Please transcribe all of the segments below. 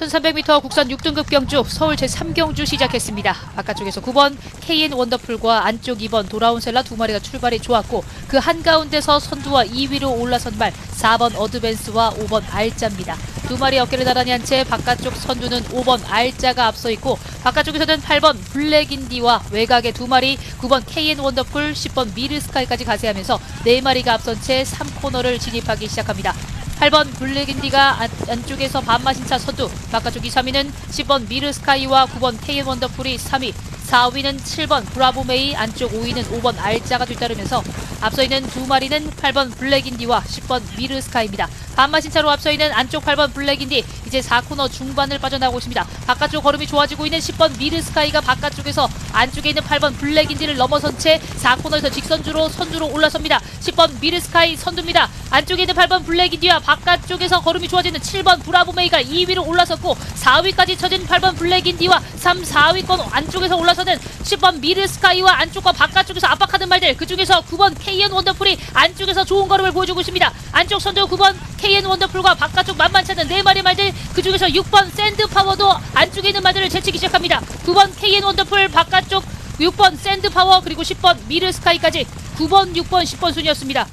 1300m 국산 6등급 경주 서울 제3경주 시작했습니다. 바깥쪽에서 9번 KN 원더풀과 안쪽 2번 돌아온 셀라 두 마리가 출발이 좋았고 그 한가운데서 선두와 2위로 올라선 말 4번 어드밴스와 5번 알짜입니다. 두 마리 어깨를 나란히 한 채 바깥쪽 선두는 5번 알짜가 앞서 있고 바깥쪽에서는 8번 블랙인디와 외곽의 두 마리 9번 KN 원더풀 10번 미르스카이까지 가세하면서 네 마리가 앞선 채 3코너를 진입하기 시작합니다. 8번 블랙인디가 안, 안쪽에서 반마신 차 선두 바깥쪽 2, 3위는 10번 미르스카이와 9번 KN 원더풀이 3위 4위는 7번 브라보메이 안쪽 5위는 5번 알짜가 뒤따르면서 앞서 있는 두 마리는 8번 블랙인디와 10번 미르스카이입니다. 반마신 차로 앞서 있는 안쪽 8번 블랙인디 이제 4코너 중반을 빠져나오고 있습니다. 바깥쪽 걸음이 좋아지고 있는 10번 미르스카이가 바깥쪽에서 안쪽에 있는 8번 블랙인디를 넘어선 채 4코너에서 직선주로 선두로 올라섭니다. 10번 미르스카이 선두입니다. 안쪽에 있는 8번 블랙인디와 바깥쪽에서 걸음이 좋아지는 7번 브라보메이가 2위로 올라섰고 4위까지 쳐진 8번 블랙인디와 3, 4위권 안쪽에서 올라서는 10번 미르스카이와 안쪽과 바깥쪽에서 압박하는 말들 그 중에서 9번 KN 원더풀이 안쪽에서 좋은 걸음을 보여주고 있습니다. 안쪽 선두 9번 KN 원더풀과 바깥쪽 만만치 않은 네 마리 말들 그 중에서 6번 샌드 파워도 안쪽에 있는 말들을 제치기 시작합니다. 9번 KN 원더풀 바깥쪽 6번 샌드 파워 그리고 10번 미르 스카이까지 9번, 6번, 10번 순이었습니다.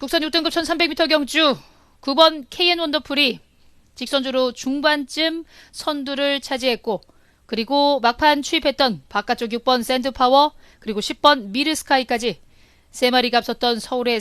국산 6등급 1300m 경주 9번 KN 원더풀이 직선주로 중반쯤 선두를 차지했고 그리고 막판 추입했던 바깥쪽 6번 샌드파워 그리고 10번 미르스카이까지 세 마리가 앞섰던 서울의